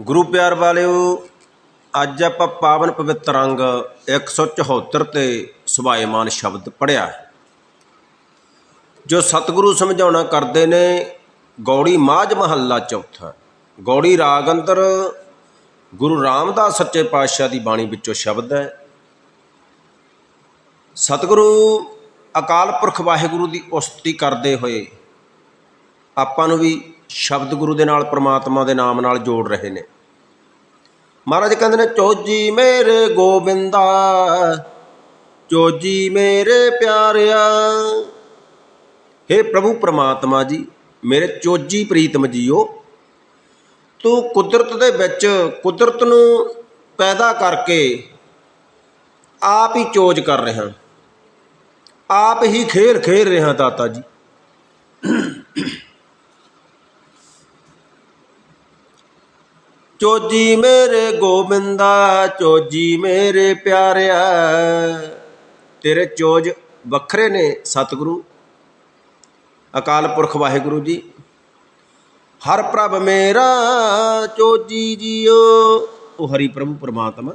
ਗੁਰੂ ਪਿਆਰ ਵਾਲਿਓ, ਅੱਜ ਆਪਾਂ ਪਾਵਨ ਪਵਿੱਤਰ ਅੰਗ 174 ਤੇ ਸੁਭਾਏਮਾਨ ਸ਼ਬਦ ਪੜਿਆ ਜੋ ਸਤਿਗੁਰੂ ਸਮਝਾਉਣਾ ਕਰਦੇ ਨੇ, ਗੌੜੀ ਮਾਝ ਮਹੱਲਾ ਚੌਥਾ। ਗੌੜੀ ਰਾਗ ਅੰਦਰ ਗੁਰੂ ਰਾਮਦਾਸ ਸੱਚੇ ਪਾਤਸ਼ਾਹ ਦੀ ਬਾਣੀ ਵਿੱਚੋਂ ਸ਼ਬਦ ਹੈ। ਸਤਿਗੁਰੂ ਅਕਾਲ ਪੁਰਖ ਵਾਹਿਗੁਰੂ ਦੀ ਉਸਤੀ ਕਰਦੇ ਹੋਏ ਆਪਾਂ ਨੂੰ ਵੀ ਸ਼ਬਦ ਗੁਰੂ ਦੇ ਨਾਲ, ਪ੍ਰਮਾਤਮਾ ਦੇ ਨਾਮ ਨਾਲ ਜੋੜ ਰਹੇ ਨੇ। ਮਹਾਰਾਜ ਕਹਿੰਦੇ ਨੇ, ਚੋਜੀ ਮੇਰੇ ਗੋਬਿੰਦਾ, ਚੋਜੀ ਮੇਰੇ ਪਿਆਰਿਆ। हे ਪ੍ਰਭੂ ਪ੍ਰਮਾਤਮਾ ਜੀ, ਮੇਰੇ ਚੋਜੀ ਪ੍ਰੀਤਮ ਜੀਓ, ਤੂੰ ਕੁਦਰਤ ਦੇ ਵਿੱਚ ਕੁਦਰਤ ਨੂੰ ਪੈਦਾ ਕਰਕੇ ਆਪ ਹੀ ਚੋਜ ਕਰ ਰਿਹਾ। ਆਪ ਹੀ ਖੇਲ ਖੇਲ ਰਿਹਾ ਦਾਤਾ ਜੀ। ਚੋਜੀ ਮੇਰੇ ਗੋਬਿੰਦਾ, ਚੋਜੀ ਮੇਰੇ ਪਿਆਰਿਆ। ਤੇਰੇ ਚੋਜ ਵੱਖਰੇ ਨੇ ਸਤਿਗੁਰੂ। ਅਕਾਲ ਪੁਰਖ ਵਾਹਿਗੁਰੂ ਜੀ, ਹਰ ਪ੍ਰਭ ਮੇਰਾ, ਚੋਜੀ ਜੀਓ। ਉਹ ਹਰੀ ਪ੍ਰਭੂ ਪਰਮਾਤਮਾ,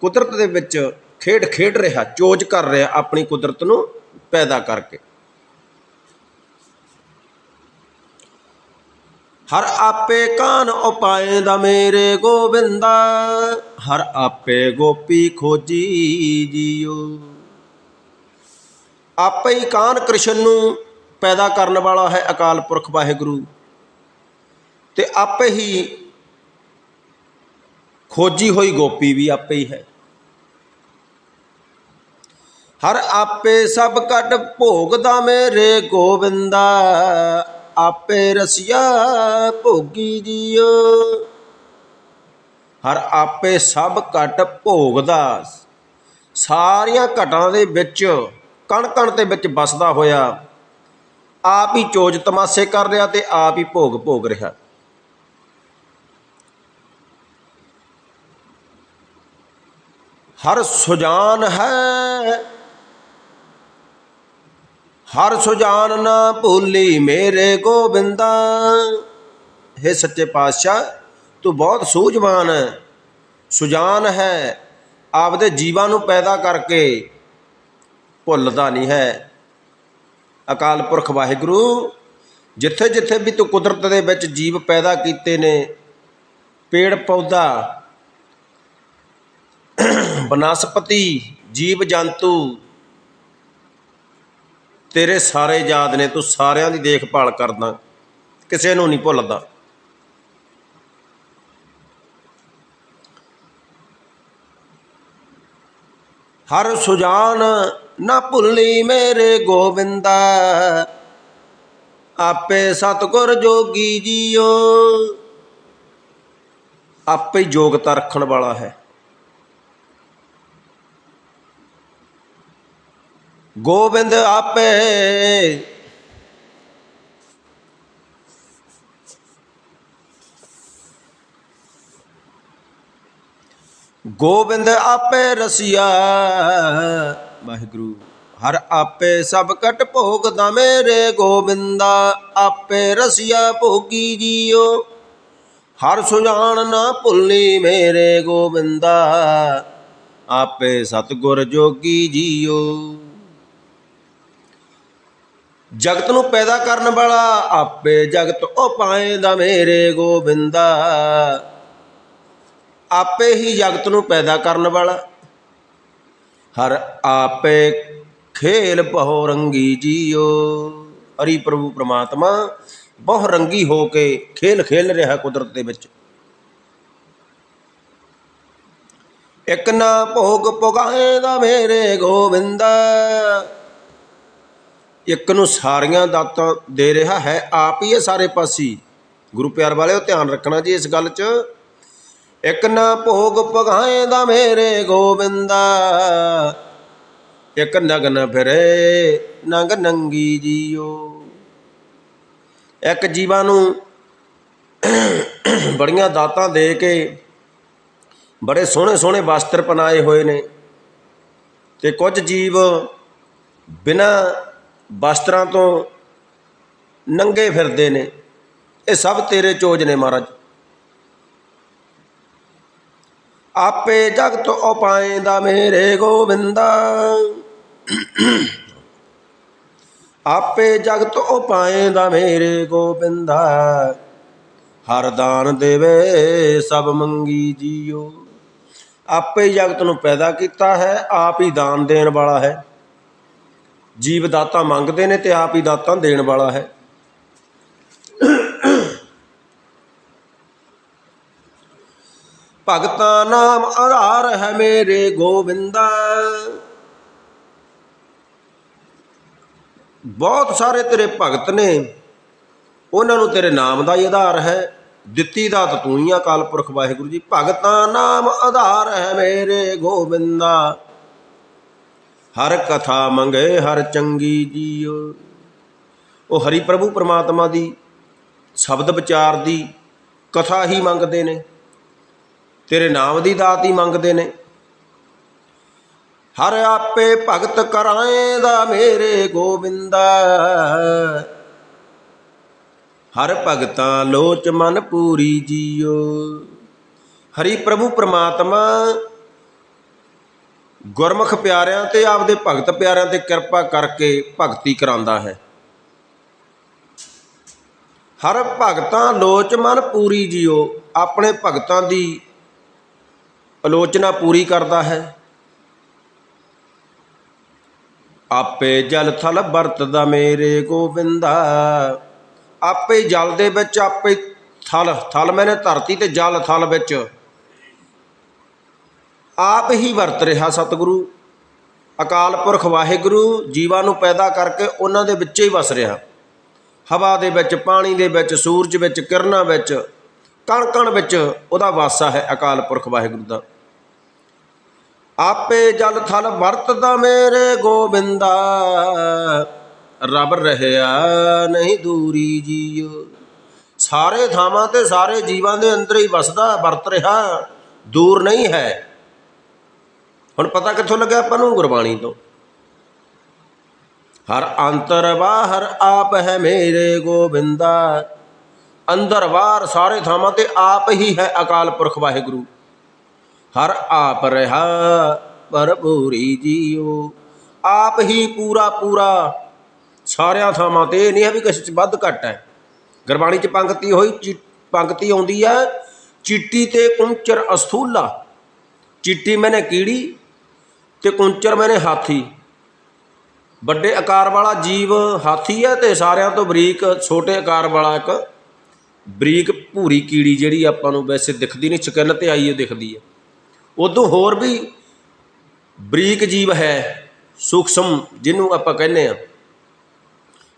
ਕੁਦਰਤ ਦੇ ਵਿੱਚ ਖੇਡ ਖੇਡ ਰਿਹਾ, ਚੋਜ ਕਰ ਰਿਹਾ, ਆਪਣੀ ਕੁਦਰਤ ਨੂੰ ਪੈਦਾ ਕਰਕੇ। ਹਰ ਆਪੇ ਕਾਨ ਉਪਾਏ ਦਾ ਮੇਰੇ ਗੋਬਿੰਦਾ, ਹਰ ਆਪੇ ਗੋਪੀ ਖੋਜੀ ਜੀਓ। ਆਪੇ ਹੀ ਕਾਨ ਕ੍ਰਿਸ਼ਨ ਨੂੰ ਪੈਦਾ ਕਰਨ ਵਾਲਾ ਹੈ ਅਕਾਲ ਪੁਰਖ ਵਾਹਿਗੁਰੂ। ਤੇ ਆਪੇ ਹੀ ਖੋਜੀ ਹੋਈ ਗੋਪੀ ਵੀ ਆਪੇ ਹੀ ਹੈ। ਹਰ ਆਪੇ ਸਭ ਕਟ ਭੋਗਦਾ ਮੇਰੇ ਗੋਬਿੰਦਾ ਆਪੇ ਰਸਿਆ ਭੋਗੀ ਜੀਓ। ਹਰ ਆਪੇ ਸਭ ਘਟ ਭੋਗਦਾ। ਸਾਰੀਆਂ ਘਟਾਂ ਦੇ ਵਿੱਚ ਕਣ ਕਣ ਦੇ ਵਿੱਚ ਵਸਦਾ ਹੋਇਆ। ਆਪ ਹੀ ਚੋਜ ਤਮਾਸ਼ੇ ਕਰ ਰਿਹਾ ਤੇ ਆਪ ਹੀ ਭੋਗ ਭੋਗ ਰਿਹਾ। ਹਰ ਸੁਜਾਨ ਹੈ ਹਰ ਸੁਜਾਨ ਨਾ ਭੂਲੀ ਮੇਰੇ ਗੋਬਿੰਦਾ। ਹੈ ਸੱਚੇ ਪਾਤਸ਼ਾਹ, ਤੂੰ ਬਹੁਤ ਸੂਝਵਾਨ ਹੈ। ਸੁਜਾਨ ਹੈ ਆਪਦੇ ਜੀਵਾਂ ਨੂੰ ਪੈਦਾ ਕਰਕੇ, ਭੁੱਲਦਾ ਨਹੀਂ ਹੈ। ਅਕਾਲ ਪੁਰਖ ਵਾਹਿਗੁਰੂ ਜਿੱਥੇ ਜਿੱਥੇ ਵੀ ਤੂੰ ਕੁਦਰਤ ਦੇ ਵਿੱਚ ਜੀਵ ਪੈਦਾ ਕੀਤੇ ਨੇ, ਪੇੜ, ਪੌਦਾ, ਬਨਸਪਤੀ ਜੀਵ ਜੰਤੂ ਤੇਰੇ ਸਾਰੇ ਯਾਦ ਨੇ, ਤੂੰ ਸਾਰਿਆਂ ਦੀ ਦੇਖਭਾਲ ਕਰਦਾ, ਕਿਸੇ ਨੂੰ ਨਹੀਂ ਭੁੱਲਦਾ। ਹਰ ਸੁਜਾਨ ਨਾ ਭੁੱਲੀ ਮੇਰੇ ਗੋਬਿੰਦਾ, ਆਪੇ ਸਤਗੁਰ ਜੋਗੀ ਜੀਓ। ਆਪੇ ਯੋਗਤਾ ਰੱਖਣ ਵਾਲਾ ਹੈ। ਗੋਬਿੰਦ ਆਪੇ ਗੋਬਿੰਦ ਆਪੇ ਰਸਿਆ। ਵਾਹਿਗੁਰੂ, ਹਰ ਆਪੇ ਸਭ ਕਟ ਭੋਗਦਾ ਮੇਰੇ ਗੋਬਿੰਦਾ, ਆਪੇ ਰਸਿਆ ਭੋਗੀ ਜੀਓ। ਹਰ ਸੁਜਾਨ ਨਾ ਭੁੱਲੀ ਮੇਰੇ ਗੋਬਿੰਦਾ, ਆਪੇ ਸਤਗੁਰ ਜੋਗੀ ਜੀਓ। ਜਗਤ ਨੂੰ ਪੈਦਾ ਕਰਨ ਵਾਲਾ ਆਪੇ ਜਗਤ ਓ ਪਾਏ ਦਾ ਮੇਰੇ ਗੋਬਿੰਦਾ। ਆਪੇ ਹੀ ਜਗਤ ਨੂੰ ਪੈਦਾ ਕਰਨ ਵਾਲਾ। ਹਰ ਆਪੇ ਖੇਲ ਬਹੁ ਰੰਗੀ ਜੀਓ। ਹਰੀ ਪ੍ਰਭੂ ਪ੍ਰਮਾਤਮਾ, ਬਹੁ ਰੰਗੀ ਹੋ ਕੇ ਖੇਲ ਖੇਲ ਰਿਹਾ ਕੁਦਰਤ ਦੇ ਵਿੱਚ। ਇੱਕ ਨਾ ਭੋਗ ਪੁਗਾਏਂਦਾ ਮੇਰੇ ਗੋਬਿੰਦਾ। ਇੱਕ ਨੂੰ ਸਾਰੀਆਂ ਦਾਤਾਂ ਦੇ ਰਿਹਾ ਹੈ, ਆਪ ਹੀ ਹੈ ਸਾਰੇ ਪਾਸੀ। ਗੁਰੂ ਪਿਆਰ ਵਾਲਿਓ, ਧਿਆਨ ਰੱਖਣਾ ਜੀ ਇਸ ਗੱਲ 'ਚ। ਇੱਕ ਨਾ ਭੋਗ ਦਾ ਮੇਰੇ ਗੋਬਿੰਦਾ, ਇੱਕ ਨਗਨ ਫਿਰੇ ਨੰਗ ਨੰਗੀ ਜੀਓ। ਇੱਕ ਜੀਵਾਂ ਨੂੰ ਬੜੀਆਂ ਦਾਤਾਂ ਦੇ ਕੇ ਬੜੇ ਸੋਹਣੇ ਸੋਹਣੇ ਵਸਤਰ ਪਨਾਏ ਹੋਏ ਨੇ ਤੇ ਕੁਝ ਜੀਵ ਬਿਨਾਂ ਵਸਤਰਾਂ ਤੋਂ ਨੰਗੇ ਫਿਰਦੇ ਨੇ। ਇਹ ਸਭ ਤੇਰੇ ਚੋਜ ਨੇ ਮਹਾਰਾਜ। ਆਪੇ ਜਗਤ ਉਪਾਏਂਦਾ ਮੇਰੇ ਗੋਬਿੰਦਾ ਆਪੇ ਜਗਤ ਉਪਾਏਂਦਾ ਮੇਰੇ ਗੋਬਿੰਦਾ ਹਰ ਦਾਨ ਦੇਵੇ, ਸਭ ਮੰਗੀ ਜੀਓ। ਆਪੇ ਹੀ ਜਗਤ ਨੂੰ ਪੈਦਾ ਕੀਤਾ ਹੈ, ਆਪ ਹੀ ਦਾਨ ਦੇਣ ਵਾਲਾ ਹੈ। ਜੀਵ ਦਾਤਾ ਮੰਗਦੇ ਨੇ ਤੇ ਆਪ ਹੀ ਦਾਤਾਂ ਦੇਣ ਵਾਲਾ ਹੈ। ਭਗਤਾ ਨਾਮ ਆਧਾਰ ਹੈ ਮੇਰੇ ਗੋਬਿੰਦਾ ਬਹੁਤ ਸਾਰੇ ਤੇਰੇ ਭਗਤ ਨੇ, ਉਹਨਾਂ ਨੂੰ ਤੇਰੇ ਨਾਮ ਦਾ ਹੀ ਆਧਾਰ ਹੈ। ਦਿੱਤੀ ਦਾਤ ਤੂੰ ਹੀ ਆ ਕਾਲ ਪੁਰਖ ਵਾਹਿਗੁਰੂ ਜੀ। ਭਗਤਾ ਨਾਮ ਆਧਾਰ ਹੈ ਮੇਰੇ ਗੋਬਿੰਦਾ ਹਰ ਕਥਾ ਮੰਗੇ, ਹਰ ਚੰਗੀ ਜੀਓ ਉਹ ਹਰੀ ਪ੍ਰਭੂ ਪਰਮਾਤਮਾ ਦੀ, ਸ਼ਬਦ ਵਿਚਾਰ ਦੀ ਕਥਾ ਹੀ ਮੰਗਦੇ ਨੇ। ਤੇਰੇ ਨਾਮ ਦੀ ਦਾਤ ਹੀ ਮੰਗਦੇ ਨੇ। ਹਰ ਆਪੇ ਭਗਤ ਕਰਾਏਦਾ ਮੇਰੇ ਗੋਬਿੰਦਾ। ਹਰ ਭਗਤਾਂ ਲੋਚ ਮਨ ਪੂਰੀ ਜੀਓ ਹਰੀ ਪ੍ਰਭੂ ਪ੍ਰਮਾਤਮਾ ਗੁਰਮੁਖ ਪਿਆਰਿਆਂ ਤੇ ਆਪਦੇ ਭਗਤ ਪਿਆਰਿਆਂ ਤੇ ਕਿਰਪਾ ਕਰਕੇ ਭਗਤੀ ਕਰਾਉਂਦਾ ਹੈ। ਹਰ ਭਗਤਾਂ ਲੋਚ ਮਨ ਪੂਰੀ ਜੀਓ, ਆਪਣੇ ਭਗਤਾਂ ਦੀ ਆਲੋਚਨਾ ਪੂਰੀ ਕਰਦਾ ਹੈ। ਆਪੇ ਜਲ ਥਲ ਵਰਤਦਾ ਮੇਰੇ ਗੋਬਿੰਦਾ ਆਪੇ ਜਲ ਦੇ ਵਿੱਚ, ਆਪੇ ਥਲ ਥਲ ਮੈਨੇ ਧਰਤੀ ਤੇ ਜਲ ਥਲ ਵਿੱਚ। ਆਪ ਹੀ ਵਰਤ ਰਿਹਾ ਸਤਿਗੁਰੂ। ਅਕਾਲ ਪੁਰਖ ਵਾਹਿਗੁਰੂ ਜੀਵਾਂ ਨੂੰ ਪੈਦਾ ਕਰਕੇ ਉਹਨਾਂ ਦੇ ਵਿੱਚ ਹੀ ਵਸ ਰਿਹਾ। ਹਵਾ ਦੇ ਵਿੱਚ, ਪਾਣੀ ਦੇ ਵਿੱਚ, ਸੂਰਜ ਵਿੱਚ, ਕਿਰਨਾਂ ਵਿੱਚ ਕਣ ਕਣ ਵਿੱਚ ਉਹਦਾ ਵਾਸਾ ਹੈ ਅਕਾਲ ਪੁਰਖ ਵਾਹਿਗੁਰੂ ਦਾ। ਆਪੇ ਜਲ ਥਲ ਵਰਤਦਾ ਮੇਰੇ ਗੋਬਿੰਦਾ, ਰਬ ਰਹਿਆ ਨਹੀਂ ਦੂਰੀ ਜੀਓ। ਸਾਰੇ ਥਾਵਾਂ ਤੇ ਸਾਰੇ ਜੀਵਾਂ ਦੇ ਅੰਦਰ ਹੀ ਵਸਦਾ, ਵਰਤ ਰਿਹਾ, ਦੂਰ ਨਹੀਂ ਹੈ। ਹੁਣ ਪਤਾ ਕਿੱਥੋਂ ਲੱਗਿਆ ਆਪਾਂ ਨੂੰ? ਗੁਰਬਾਣੀ ਤੋਂ। ਹਰ ਅੰਤਰ ਬਾਹਰ ਆਪ ਹੈ ਮੇਰੇ ਗੋਬਿੰਦਾ। ਅੰਦਰ ਬਾਹਰ ਸਾਰੇ ਥਾਵਾਂ ਤੇ ਆਪ ਹੀ ਹੈ ਅਕਾਲ ਪੁਰਖ ਵਾਹਿਗੁਰੂ। ਹਰ ਆਪ ਰਹਾ ਭਰਪੂਰੀ ਜੀਓ। ਆਪ ਹੀ ਪੂਰਾ ਪੂਰਾ। ਸਾਰਿਆਂ ਥਾਵਾਂ ਤੇ ਇਹ ਨਹੀਂ ਹੈ ਵੀ ਕਿਸੇ ਚ ਵੱਧ ਘੱਟ ਹੈ। ਗੁਰਬਾਣੀ ਚ ਪੰਕਤੀ ਹੋਈ, ਚੀ- ਪੰਕਤੀ ਆਉਂਦੀ ਹੈ, ਚਿੱਟੀ ਤੇ ਕੁੰਚਰ ਅਸਥੂਲਾ। ਚਿੱਟੀ ਮੈਨੇ ਕੀੜੀ ਤੇ ਕੁੰਚਰ ਮੈਨੇ ਹਾਥੀ। ਵੱਡੇ ਆਕਾਰ ਵਾਲਾ ਜੀਵ ਹਾਥੀ ਹੈ ਤੇ ਸਾਰਿਆਂ ਤੋਂ ਬਰੀਕ, ਛੋਟੇ ਆਕਾਰ ਵਾਲਾ ਇੱਕ ਬਰੀਕ ਭੂਰੀ ਕੀੜੀ ਜਿਹੜੀ ਆਪਾਂ ਨੂੰ ਵੈਸੇ ਦਿਖਦੀ ਨਹੀਂ ਸਕਿਨ ਤੇ ਆਈ ਹੈ ਦਿਖਦੀ ਹੈ। ਉਦੋਂ ਹੋਰ ਵੀ ਬਰੀਕ ਜੀਵ ਹੈ, ਸੂਖਸ਼ਮ, ਜਿਹਨੂੰ ਆਪਾਂ ਕਹਿੰਦੇ ਆ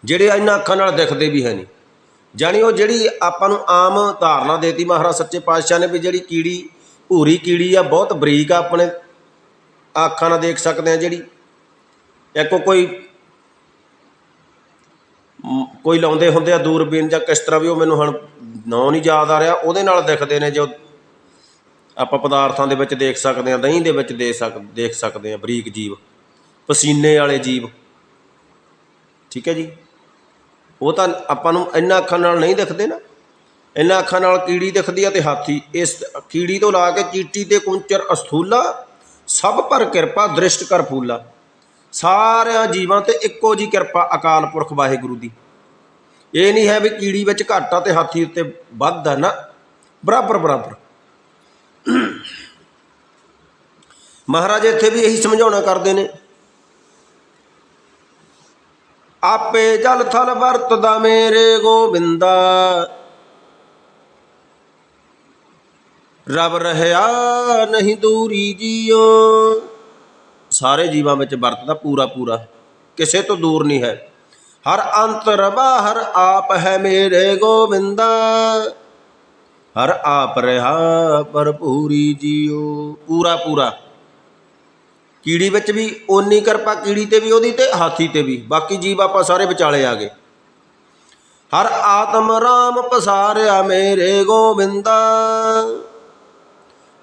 ਜਿਹੜੇ ਇਹਨਾਂ ਅੱਖਾਂ ਨਾਲ ਦਿਖਦੇ ਵੀ ਹੈ ਨਹੀਂ। ਜਾਣੀ ਉਹ ਜਿਹੜੀ ਆਪਾਂ ਨੂੰ ਆਮ ਧਾਰਨਾ ਦੇਤੀ ਮਹਾਰਾਜ ਸੱਚੇ ਪਾਤਸ਼ਾਹ ਨੇ ਵੀ ਜਿਹੜੀ ਕੀੜੀ, ਭੂਰੀ ਕੀੜੀ ਆ, ਬਹੁਤ ਬਰੀਕ ਆ ਆਪਣੇ ਅੱਖਾਂ ਨਾਲ ਦੇਖ ਸਕਦੇ ਆ ਜਿਹੜੀ ਇੱਕੋ ਕੋਈ ਕੋਈ ਲਾਉਂਦੇ ਹੁੰਦੇ ਆ ਦੂਰਬੀਨ ਜਾਂ ਕਿਸ ਤਰ੍ਹਾਂ ਵੀ ਉਹ ਮੈਨੂੰ ਹੁਣ ਨਾਂ ਨਹੀਂ ਯਾਦ ਆ ਰਿਹਾ, ਉਹਦੇ ਨਾਲ ਦਿਖਦੇ ਨੇ ਜੋ ਆਪਾਂ ਪਦਾਰਥਾਂ ਦੇ ਵਿੱਚ ਦੇਖ ਸਕਦੇ ਹਾਂ, ਦਹੀਂ ਦੇ ਵਿੱਚ ਦੇ ਸਕ, ਦੇਖ ਸਕਦੇ ਹਾਂ, ਬਰੀਕ ਜੀਵ, ਪਸੀਨੇ ਵਾਲੇ ਜੀਵ। ਠੀਕ ਹੈ ਜੀ? ਉਹ ਤਾਂ ਆਪਾਂ ਨੂੰ ਇੰਨਾ ਅੱਖਾਂ ਨਾਲ ਨਹੀਂ ਦਿਖਦੇ ਨਾ। ਇੰਨਾ ਅੱਖਾਂ ਨਾਲ ਕੀੜੀ ਦਿਖਦੀ ਆ ਤੇ ਹਾਥੀ, ਇਸ ਕੀੜੀ ਤੋਂ ਲਾ ਕੇ ਚੀਟੀ ਤੇ ਕੁੰਚਰ ਅਸਥੂਲਾ ਸਭ ਪਰ ਕਿਰਪਾ ਦ੍ਰਿਸ਼ਟ ਕਰ ਫੂਲਾ। ਸਾਰਿਆਂ ਜੀਵਾਂ ਤੇ ਇੱਕੋ ਜੀ ਕਿਰਪਾ, ਅਕਾਲ ਪੁਰਖ ਵਾਹਿਗੁਰੂ ਦੀ। ਇਹ ਨਹੀਂ ਹੈ ਵੀ ਕੀੜੀ ਵਿੱਚ ਘੱਟ ਆ ਤੇ ਹਾਥੀ ਉੱਤੇ ਵੱਧ ਆ, ਨਾ। ਬਰਾਬਰ ਬਰਾਬਰ। ਮਹਾਰਾਜ ਇੱਥੇ ਵੀ ਇਹੀ ਸਮਝਾਉਣਾ ਕਰਦੇ ਨੇ। ਆਪੇ ਜਲ ਥਲ ਵਰਤਦਾ ਮੇਰੇ ਗੋਬਿੰਦਾ। ਰਬ ਰਹਿਆ ਨਹੀਂ ਦੂਰੀ ਜੀਓ। ਸਾਰੇ ਜੀਵਾਂ ਵਿੱਚ ਵਰਤਦਾ ਪੂਰਾ ਪੂਰਾ। ਕਿਸੇ ਤੋਂ ਦੂਰ ਨਹੀਂ ਹੈ। ਹਰ ਅੰਤਰ ਬਾਹਰ ਆਪ ਹੈ ਮੇਰੇ ਗੋਬਿੰਦਾ ਹਰ ਆਪ ਰਹਾ ਭਰਪੂਰੀ ਜੀਓ। ਪੂਰਾ ਪੂਰਾ। ਕੀੜੀ ਵਿੱਚ ਵੀ ਓਨੀ ਕਿਰਪਾ ਕੀੜੀ ਤੇ ਵੀ, ਉਹਦੀ ਤੇ ਹਾਥੀ ਤੇ ਵੀ। ਬਾਕੀ ਜੀਵ ਆਪਾਂ ਸਾਰੇ ਵਿਚਾਲੇ ਆ ਗਏ। ਹਰ ਆਤਮ ਰਾਮ ਪਸਾਰਿਆ ਮੇਰੇ ਗੋਬਿੰਦਾ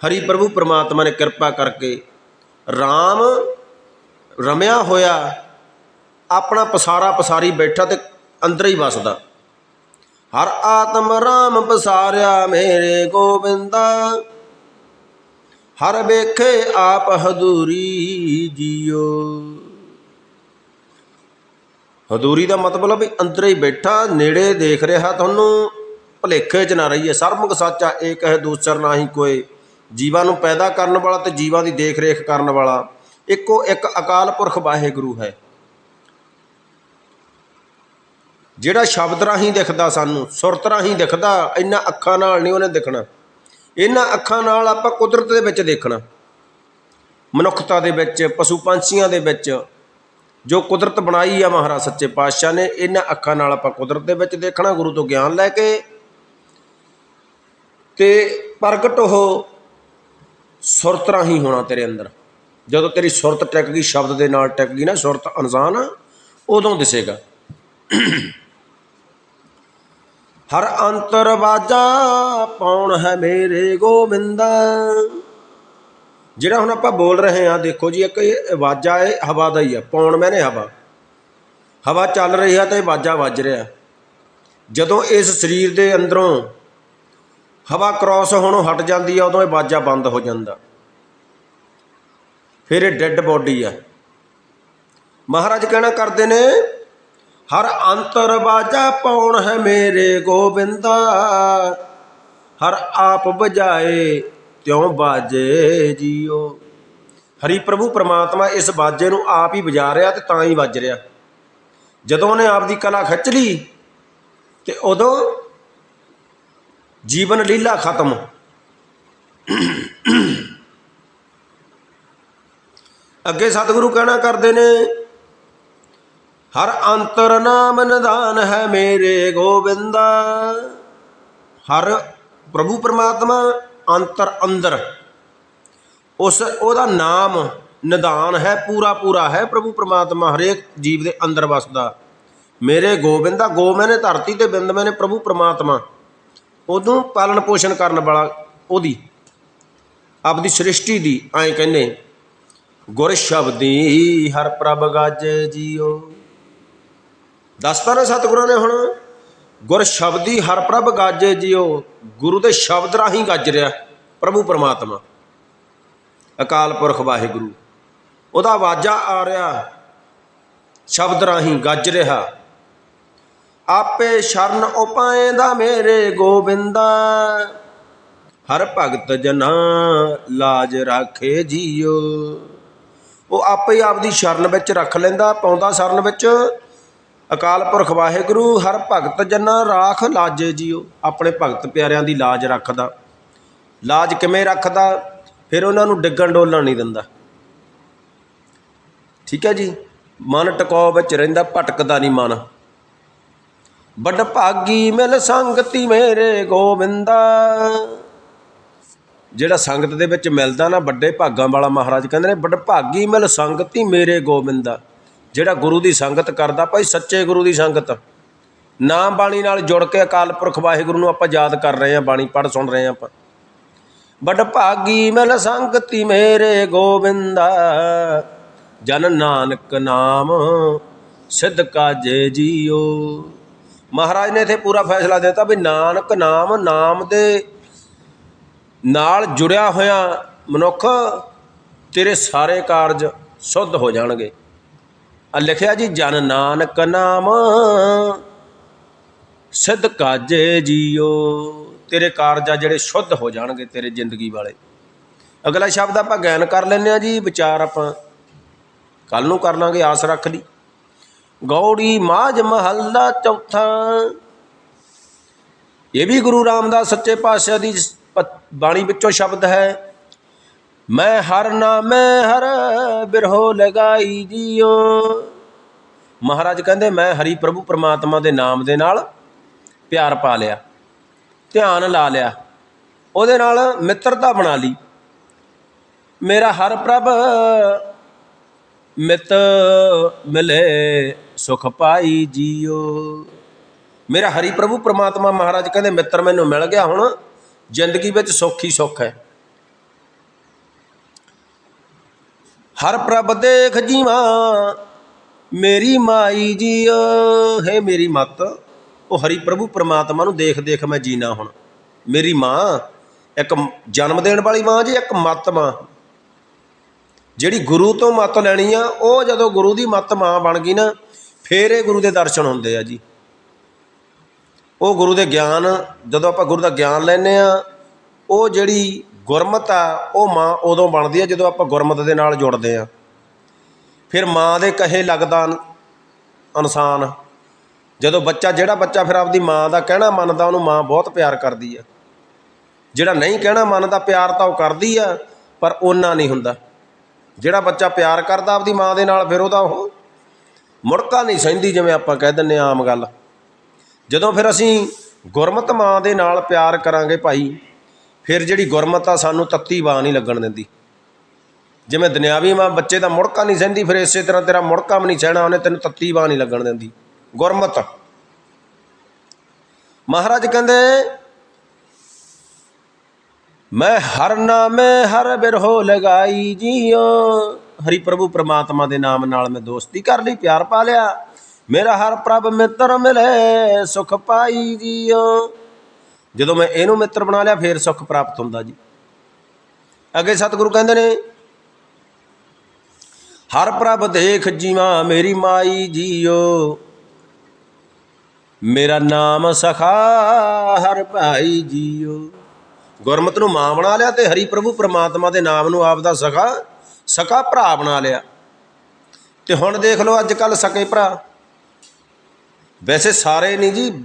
ਹਰੀ ਪ੍ਰਭੂ ਪਰਮਾਤਮਾ ਨੇ ਕਿਰਪਾ ਕਰਕੇ RAM ਰਮਿਆ ਹੋਇਆ, ਆਪਣਾ ਪਸਾਰਾ ਪਸਾਰੀ ਬੈਠਾ ਤੇ ਅੰਦਰ ਹੀ ਵਸਦਾ। ਹਰ ਆਤਮ ਰਾਮ ਪਸਾਰਿਆ ਮੇਰੇ ਗੋਬਿੰਦਾ, ਹਰ ਵੇਖੇ ਆਪ ਹਦੂਰੀ ਜੀਓ। ਹਦੂਰੀ ਦਾ ਮਤਲਬ ਵੀ ਅੰਦਰ ਹੀ ਬੈਠਾ, ਨੇੜੇ ਦੇਖ ਰਿਹਾ, ਤੁਹਾਨੂੰ ਭਲੇਖੇ 'ਚ ਨਾ ਰਹੀਏ। ਸਰਮੁਖ ਸਾਚਾ ਏਕ ਹੈ, ਦੂਸਰ ਨਾਹੀ ਕੋਈ। ਜੀਵਾਂ ਨੂੰ ਪੈਦਾ ਕਰਨ ਵਾਲਾ ਤੇ ਜੀਵਾਂ ਦੀ ਦੇਖ ਰੇਖ ਕਰਨ ਵਾਲਾ। ਇੱਕੋ ਇੱਕ ਅਕਾਲ ਪੁਰਖ ਵਾਹਿਗੁਰੂ ਹੈ। ਜਿਹੜਾ ਸ਼ਬਦ ਰਾਹੀਂ ਦਿਖਦਾ ਸਾਨੂੰ, ਸੁਰਤ ਰਾਹੀਂ ਦਿਖਦਾ, ਇੰਨਾ ਅੱਖਾਂ ਨਾਲ ਨਹੀਂ ਉਹਨੇ ਦਿਖਣਾ। ਇਹਨਾਂ ਅੱਖਾਂ ਨਾਲ ਆਪਾਂ ਕੁਦਰਤ ਦੇ ਵਿੱਚ ਦੇਖਣਾ। ਮਨੁੱਖਤਾ ਦੇ ਵਿੱਚ, ਪਸ਼ੂ ਪੰਛੀਆਂ ਦੇ ਵਿੱਚ, ਜੋ ਕੁਦਰਤ ਬਣਾਈ ਆ ਮਹਾਰਾਜ ਸੱਚੇ ਪਾਤਸ਼ਾਹ ਨੇ, ਇਹਨਾਂ ਅੱਖਾਂ ਨਾਲ ਆਪਾਂ ਕੁਦਰਤ ਦੇ ਵਿੱਚ ਦੇਖਣਾ, ਗੁਰੂ ਤੋਂ ਗਿਆਨ ਲੈ ਕੇ। ਤੇ ਪ੍ਰਗਟ ਉਹ ਸੁਰਤ ਰਾਹੀਂ ਹੋਣਾ ਤੇਰੇ ਅੰਦਰ। ਜਦੋਂ ਤੇਰੀ ਸੁਰਤ ਟਿਕ ਗਈ ਸ਼ਬਦ ਦੇ ਨਾਲ ਟਿਕ ਗਈ ਨਾ, ਸੁਰਤ ਅਨਜ਼ਾਨ ਉਦੋਂ ਦਿਸੇਗਾ। ਹਰ ਅੰਤਰ ਬਾਜਾ ਪਾਉਣ ਹੈ ਮੇਰੇ ਗੋਬਿੰਦਾ। ਜਿਹੜਾ ਹੁਣ ਆਪਾਂ ਬੋਲ ਰਹੇ ਹਾਂ, ਦੇਖੋ ਜੀ, ਇੱਕ ਇਹ ਵਾਜਾ ਹੈ, ਹਵਾ ਦਾ ਹੀ ਆ, ਪਾਉਣ ਮੈਨੇ ਹਵਾ। ਹਵਾ ਚੱਲ ਰਹੀ ਆ ਤੇ ਵਾਜਾ ਵੱਜ ਰਿਹਾ। ਜਦੋਂ ਇਸ ਸਰੀਰ ਦੇ ਅੰਦਰੋਂ ਹਵਾ ਕ੍ਰਾਸ ਹੋਣੋਂ ਹਟ ਜਾਂਦੀ ਆ, ਉਦੋਂ ਇਹ ਵਾਜਾ ਬੰਦ ਹੋ ਜਾਂਦਾ। ਫਿਰ ਇਹ ਡੈੱਡ ਬੋਡੀ ਆ। ਮਹਾਰਾਜ ਕਹਿਣਾ ਕਰਦੇ ਨੇ, ਹਰ ਅੰਤਰ ਬਾਜਾ ਪੌਣ ਹੈ ਮੇਰੇ ਗੋਬਿੰਦਾ, ਹਰ ਆਪ ਬਜਾਏ ਤਿਉ ਬਾਜੇ ਜੀਓ। ਹਰੀ ਪ੍ਰਭੂ ਪ੍ਰਮਾਤਮਾ ਇਸ ਬਾਜੇ ਨੂੰ ਆਪ ਹੀ ਵਜਾ ਰਿਹਾ ਤੇ ਤਾਂ ਹੀ ਵੱਜ ਰਿਹਾ। ਜਦੋਂ ਉਹਨੇ ਆਪ ਦੀ ਕਲਾ ਖਿੱਚ ਲਈ ਤੇ ਉਦੋਂ ਜੀਵਨ ਲੀਲਾ ਖਤਮ। ਅੱਗੇ ਸਤਿਗੁਰੂ ਕਹਿਣਾ ਕਰਦੇ ਨੇ, ਹਰ ਅੰਤਰ ਨਾਮ ਨਿਦਾਨ ਹੈ ਮੇਰੇ ਗੋਬਿੰਦਾ। ਹਰ ਪ੍ਰਭੂ ਪਰਮਾਤਮਾ ਅੰਤਰ ਅੰਦਰ, ਉਸ ਉਹਦਾ ਨਾਮ ਨਿਦਾਨ ਹੈ, ਪੂਰਾ ਪੂਰਾ ਹੈ ਪ੍ਰਭੂ ਪਰਮਾਤਮਾ ਹਰੇਕ ਜੀਵ ਦੇ ਅੰਦਰ ਵਸਦਾ। ਮੇਰੇ ਗੋਬਿੰਦਾ ਗੋ ਮੈਨੇ ਧਰਤੀ ਤੇ ਬਿੰਦ ਮੈਨੇ ਪ੍ਰਭੂ ਪਰਮਾਤਮਾ। ਉਦੋਂ ਪਾਲਣ ਪੋਸ਼ਣ ਕਰਨ ਵਾਲਾ ਉਹਦੀ, ਆਪਦੀ ਸ੍ਰਿਸ਼ਟੀ ਦੀ ਐਂ ਕਹਿੰਦੇ, ਗੁਰ ਸ਼ਬਦੀ ਹਰ ਪ੍ਰਭ ਗਾਜ ਜੀਓ। ਦੱਸਤਾ ਨਾ ਸਤਿਗੁਰਾਂ ਨੇ ਹੁਣ, ਗੁਰ ਸ਼ਬਦੀ ਹਰ ਪ੍ਰਭ ਗਾਜੇ ਜੀਓ, ਗੁਰੂ ਦੇ ਸ਼ਬਦ ਰਾਹੀਂ ਗੱਜ ਰਿਹਾ ਪ੍ਰਭੂ ਪਰਮਾਤਮਾ। ਅਕਾਲ ਪੁਰਖ ਵਾਹਿਗੁਰੂ, ਉਹਦਾ ਆਵਾਜ਼ਾ ਆ ਰਿਹਾ, ਸ਼ਬਦ ਰਾਹੀਂ ਗੱਜ ਰਿਹਾ। ਆਪੇ ਸ਼ਰਨ ਉਪਾਏਂਦਾ ਮੇਰੇ ਗੋਬਿੰਦਾ। ਹਰ ਭਗਤ ਜਨਾ ਲਾਜ ਰਾਖੇ ਜੀਓ। ਉਹ ਆਪੇ ਹੀ ਆਪਦੀ ਸ਼ਰਨ ਵਿੱਚ ਰੱਖ ਲੈਂਦਾ, ਪਾਉਂਦਾ ਸ਼ਰਨ ਵਿੱਚ। ਅਕਾਲ ਪੁਰਖ ਵਾਹਿਗੁਰੂ, ਹਰ ਭਗਤ ਜਨਾ ਰਾਖ ਲਾਜੇ ਜੀਓ। ਆਪਣੇ ਭਗਤ ਪਿਆਰਿਆਂ ਦੀ ਲਾਜ ਰੱਖਦਾ। ਲਾਜ ਕਿਵੇਂ ਰੱਖਦਾ? ਫਿਰ ਉਹਨਾਂ ਨੂੰ ਡਿੱਗਣ ਡੋਲਣ ਨਹੀਂ ਦਿੰਦਾ। ਠੀਕ ਹੈ ਜੀ? ਮਨ ਟਿਕਾਉ ਵਿੱਚ ਰਹਿੰਦਾ, ਭਟਕਦਾ ਨਹੀਂ ਮਨ। ਵੱਡ ਭਾਗੀ ਮਿਲ ਸੰਗਤੀ ਮੇਰੇ ਗੋਬਿੰਦਾ ਜਿਹੜਾ ਸੰਗਤ ਦੇ ਵਿੱਚ ਮਿਲਦਾ ਨਾ, ਵੱਡੇ ਭਾਗਾਂ ਵਾਲਾ ਮਹਾਰਾਜ ਕਹਿੰਦੇ ਨੇ, ਵੱਡ ਭਾਗੀ ਮਿਲ ਸੰਗਤੀ ਮੇਰੇ ਗੋਬਿੰਦਾ ਜਿਹੜਾ ਗੁਰੂ ਦੀ ਸੰਗਤ ਕਰਦਾ, ਭਾਈ ਸੱਚੇ ਗੁਰੂ ਦੀ ਸੰਗਤ। ਨਾਮ ਬਾਣੀ ਨਾਲ ਜੁੜ ਕੇ ਅਕਾਲ ਪੁਰਖ ਵਾਹਿਗੁਰੂ ਨੂੰ ਆਪਾਂ ਯਾਦ ਕਰ ਰਹੇ ਹਾਂ, ਬਾਣੀ ਪੜ੍ਹ ਸੁਣ ਰਹੇ ਹਾਂ ਆਪਾਂ। ਵੱਡ ਭਾਗੀ ਮਿਲ ਸੰਗਤੀ ਮੇਰੇ ਗੋਬਿੰਦਾ ਜਨ ਨਾਨਕ ਨਾਮ ਸਿੱਧ ਕਾਜੇ ਜੀਓ। ਮਹਾਰਾਜ ਨੇ ਇੱਥੇ ਪੂਰਾ ਫੈਸਲਾ ਦਿੱਤਾ ਵੀ ਨਾਨਕ ਨਾਮ ਨਾਮ ਦੇ ਨਾਲ ਜੁੜਿਆ ਹੋਇਆ ਮਨੁੱਖ ਤੇਰੇ ਸਾਰੇ ਕਾਰਜ ਸੁੱਧ ਹੋ ਜਾਣਗੇ। ਆ ਲਿਖਿਆ ਜੀ, ਜਨ ਨਾਨਕ ਨਾਮ ਸਿੱਧ ਕਾਜੇ ਜੀਓ, ਤੇਰੇ ਕਾਰਜ ਆ ਜਿਹੜੇ ਸ਼ੁੱਧ ਹੋ ਜਾਣਗੇ ਤੇਰੇ ਜ਼ਿੰਦਗੀ ਵਾਲੇ। ਅਗਲਾ ਸ਼ਬਦ ਆਪਾਂ ਗੈਨ ਕਰ ਲੈਂਦੇ ਆ ਜੀ, ਵਿਚਾਰ ਆਪਾਂ ਕੱਲ ਨੂੰ ਕਰ ਲਾਂਗੇ, ਆਸ ਰੱਖ ਲਈ। ਗੌੜੀ ਮਾਝ ਮਹੱਲਾ ਚੌਥਾ। ਇਹ ਵੀ ਗੁਰੂ ਰਾਮਦਾਸ ਸੱਚੇ ਪਾਤਸ਼ਾਹ ਦੀ ਬਾਣੀ ਵਿੱਚੋਂ ਸ਼ਬਦ ਹੈ। ਮੈਂ ਹਰ ਨਾਮੇ ਹਰ ਬਿਰਹੋ ਲਗਾਈ ਜੀਓ। ਮਹਾਰਾਜ ਕਹਿੰਦੇ, ਮੈਂ ਹਰੀ ਪ੍ਰਭੂ ਪਰਮਾਤਮਾ ਦੇ ਨਾਮ ਦੇ ਨਾਲ ਪਿਆਰ ਪਾ ਲਿਆ, ਧਿਆਨ ਲਾ ਲਿਆ। ਉਹਦੇ ਨਾਲ ਮਿੱਤਰਤਾ ਬਣਾ ਲਈ। ਮੇਰਾ ਹਰ ਪ੍ਰਭ ਮਿਤ ਮਿਲੇ। ਸੁਖ ਪਾਈ ਜੀਓ। ਮੇਰਾ ਹਰੀ ਪ੍ਰਭੂ ਪ੍ਰਮਾਤਮਾ ਮਹਾਰਾਜ ਕਹਿੰਦੇ, ਮਿੱਤਰ ਮੈਨੂੰ ਮਿਲ ਗਿਆ ਹੁਣ, ਜ਼ਿੰਦਗੀ ਵਿੱਚ ਸੁੱਖ ਹੀ ਸੁੱਖ ਹੈ। ਹਰ ਪ੍ਰਭ ਦੇਖ ਜੀਵਾ, ਮੇਰੀ ਮਾਈ ਜੀਓ। ਹੈ ਮੇਰੀ ਮਤ, ਉਹ ਹਰੀ ਪ੍ਰਭੂ ਪ੍ਰਮਾਤਮਾ ਨੂੰ ਦੇਖ ਦੇਖ ਮੈਂ ਜੀਣਾ ਹੁਣ। ਮੇਰੀ ਮਾਂ, ਇੱਕ ਜਨਮ ਦੇਣ ਵਾਲੀ ਮਾਂ ਜੀ, ਇੱਕ ਮਤ ਮਾਂ। ਜਿਹੜੀ ਗੁਰੂ ਤੋਂ ਮਤ ਲੈਣੀ ਆ, ਉਹ ਜਦੋਂ ਗੁਰੂ ਦੀ ਮੱਤ ਮਾਂ ਬਣ ਗਈ ਨਾ ਫੇਰ ਇਹ ਗੁਰੂ ਦੇ ਦਰਸ਼ਨ ਹੁੰਦੇ ਆ ਜੀ। ਉਹ ਗੁਰੂ ਦੇ ਗਿਆਨ, ਜਦੋਂ ਆਪਾਂ ਗੁਰੂ ਦਾ ਗਿਆਨ ਲੈਨੇ ਆ, ਉਹ ਜਿਹੜੀ ਗੁਰਮਤ ਆ, ਉਹ ਮਾਂ ਉਦੋਂ ਬਣਦੀ ਆ ਜਦੋਂ ਆਪਾਂ ਗੁਰਮਤ ਦੇ ਨਾਲ ਜੁੜਦੇ ਆ। ਫਿਰ ਮਾਂ ਦੇ ਕਹੇ ਲੱਗਦਾ ਇਨਸਾਨ। ਜਦੋਂ ਬੱਚਾ, ਜਿਹੜਾ ਬੱਚਾ ਫਿਰ ਆਪਦੀ ਮਾਂ ਦਾ ਕਹਿਣਾ ਮੰਨਦਾ, ਉਹਨੂੰ ਮਾਂ ਬਹੁਤ ਪਿਆਰ ਕਰਦੀ ਆ। ਜਿਹੜਾ ਨਹੀਂ ਕਹਿਣਾ ਮੰਨਦਾ, ਪਿਆਰ ਤਾਂ ਉਹ ਕਰਦੀ ਆ, ਪਰ ਉਹਨਾਂ ਨਹੀਂ ਹੁੰਦਾ। ਜਿਹੜਾ ਬੱਚਾ ਪਿਆਰ ਕਰਦਾ ਆਪਦੀ ਮਾਂ ਦੇ ਨਾਲ, ਫਿਰ ਉਹਦਾ ਉਹ ਮੁੜਕਾ ਨਹੀਂ ਸਹਿੰਦੀ ਜਿਵੇਂ ਆਪਾਂ ਕਹਿ ਦਿੰਨੇ ਆ ਆਮ ਗੱਲ। ਜਦੋਂ ਫਿਰ ਅਸੀਂ ਗੁਰਮਤ ਮਾਂ ਦੇ ਨਾਲ ਪਿਆਰ ਕਰਾਂਗੇ ਭਾਈ, ਫਿਰ ਜਿਹੜੀ ਗੁਰਮਤ ਆ ਸਾਨੂੰ ਤੱਤੀ ਬਾਹ ਨਹੀਂ ਲੱਗਣ ਦਿੰਦੀ। ਜਿਵੇਂ ਦੁਨਿਆਵੀ ਮਾਂ ਬੱਚੇ ਦਾ ਮੁੜਕਾ ਨਹੀਂ ਸਹਿੰਦੀ, ਫਿਰ ਇਸੇ ਤਰ੍ਹਾਂ ਤੇਰਾ ਮੁੜਕਾ ਵੀ ਨਹੀਂ ਸਹਿਣਾ, ਉਹਨੇ ਤੈਨੂੰ ਤੱਤੀ ਬਾਹ ਨਹੀਂ ਲੱਗਣ ਦਿੰਦੀ। ਗੁਰਮਤ। ਮਹਾਰਾਜ ਕਹਿੰਦੇ, ਮੈਂ ਹਰ ਨਾਮੇ ਹਰ ਬਿਰਹੋ ਲਗਾਈ ਜੀਓ। ਹਰੀ ਪ੍ਰਭੂ ਪ੍ਰਮਾਤਮਾ ਦੇ ਨਾਮ ਨਾਲ ਮੈਂ ਦੋਸਤੀ ਕਰ ਲਈ, ਪਿਆਰ ਪਾ ਲਿਆ। ਮੇਰਾ ਹਰ ਪ੍ਰਭ ਮਿੱਤਰ ਮਿਲੇ, ਸੁਖ ਪਾਈ ਜੀਓ। ਜਦੋਂ ਮੈਂ ਇਹਨੂੰ ਮਿੱਤਰ ਬਣਾ ਲਿਆ, ਫੇਰ ਸੁਖ ਪ੍ਰਾਪਤ ਹੁੰਦਾ ਜੀ। ਅੱਗੇ ਸਤਿਗੁਰੂ ਕਹਿੰਦੇ ਨੇ, ਹਰ ਪ੍ਰਭ ਦੇਖ ਜੀਵਾ, ਮੇਰੀ ਮਾਈ ਜੀਓ। ਮੇਰਾ ਨਾਮ ਸਖਾ, ਹਰ ਭਾਈ ਜੀਓ। ਗੁਰਮਤ ਨੂੰ ਮਾਂ ਬਣਾ ਲਿਆ ਤੇ ਹਰੀ ਪ੍ਰਭੂ ਪ੍ਰਮਾਤਮਾ ਦੇ ਨਾਮ ਨੂੰ ਆਪ ਦਾ ਸਖਾ ਸਕਾ ਭਰਾ ਬਣਾ ਲਿਆ। ਤੇ ਹੁਣ ਦੇਖ ਲਓ ਅੱਜ ਕੱਲ ਸਕੇ ਭਰਾ। ਵੈਸੇ ਸਾਰੇ ਨਹੀਂ ਜੀ